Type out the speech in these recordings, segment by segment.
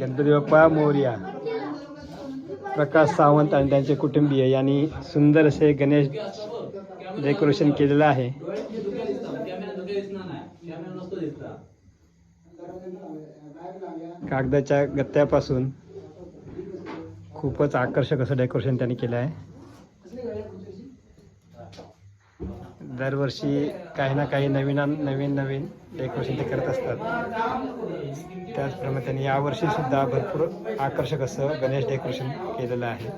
गणपती बाप्पा मोर्या प्रकाश सावंत आणि त्यांचे कुटुंबीय यांनी सुंदर असे गणेश डेकोरेशन केलेलं आहे. कागदाच्या गत्त्यापासून खूपच आकर्षक असं डेकोरेशन त्यांनी केलं आहे. दरवर्षी काही ना काही नवीन नवीन नवीन डेकोरेशन ते करत असतात. त्याचप्रमाणे त्यांनी यावर्षी सुद्धा भरपूर आकर्षक असं गणेश डेकोरेशन केलेलं आहे.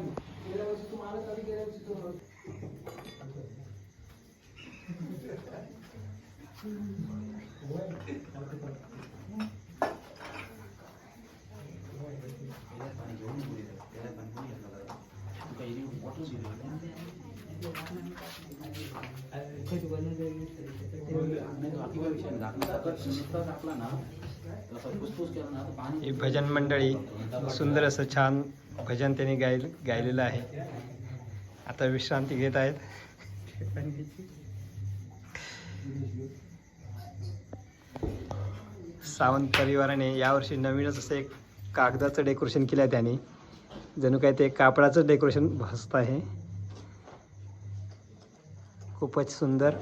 हे भजन मंडळी सुंदर असं छान भजन त्यांनी गाय गायलेलं आहे. आता विश्रांती घेत आहेत. सावंत परिवाराने यावर्षी नवीनच असं एक कागदाचं डेकोरेशन केलं आहे त्यांनी. जणू काय ते कापडाचं डेकोरेशन भासत आहे. खूपच सुंदर.